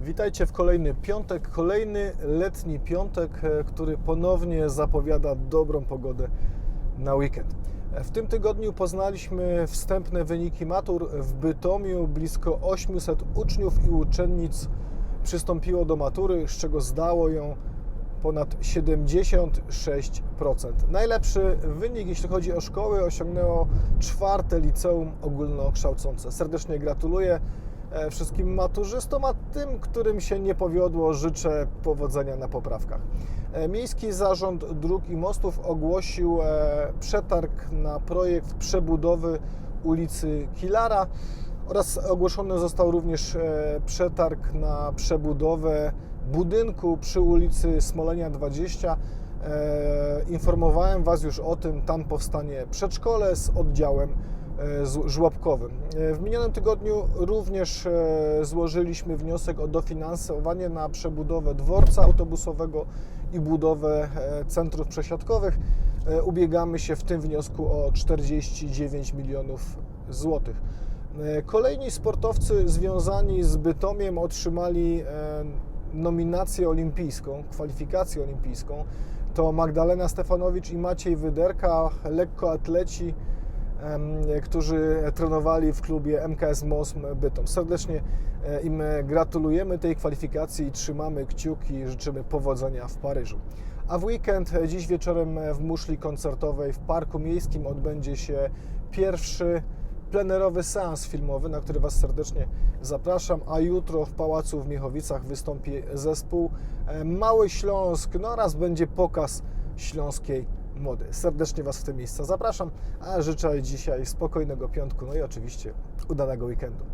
Witajcie w kolejny piątek, kolejny letni piątek, e, który ponownie zapowiada dobrą pogodę na weekend. E, W tym tygodniu poznaliśmy wstępne wyniki matur. W Bytomiu blisko 800 uczniów i uczennic przystąpiło do matury, z czego zdało ją ponad 76%. Najlepszy wynik, jeśli chodzi o szkoły, osiągnęło czwarte liceum ogólnokształcące. Serdecznie gratuluję wszystkim maturzystom, a tym, którym się nie powiodło, życzę powodzenia na poprawkach. E, Miejski Zarząd Dróg i Mostów ogłosił e, przetarg na projekt przebudowy ulicy Kilara oraz ogłoszony został również e, przetarg na przebudowę budynku przy ulicy Smolenia 20. E, Informowałem Was już o tym, tam powstanie przedszkole z oddziałem e, żłobkowym. E, W minionym tygodniu również e, złożyliśmy wniosek o dofinansowanie na przebudowę dworca autobusowego i budowę e, centrów przesiadkowych. E, Ubiegamy się w tym wniosku o 49 milionów złotych. E, Kolejni sportowcy związani z Bytomiem otrzymali e, nominację olimpijską, kwalifikację olimpijską. To Magdalena Stefanowicz i Maciej Wyderka, lekkoatleci, którzy trenowali w klubie MKS Mosm Bytom. Serdecznie e, im gratulujemy tej kwalifikacji i trzymamy kciuki życzymy powodzenia w Paryżu. A w weekend, e, dziś wieczorem w muszli koncertowej w Parku Miejskim odbędzie się pierwszy plenerowy seans filmowy, na który Was serdecznie zapraszam, a jutro w Pałacu w Miechowicach wystąpi zespół e, Mały Śląsk, no oraz będzie pokaz śląskiej mody. Serdecznie Was w te miejsca zapraszam, a życzę dzisiaj spokojnego piątku, no i oczywiście udanego weekendu.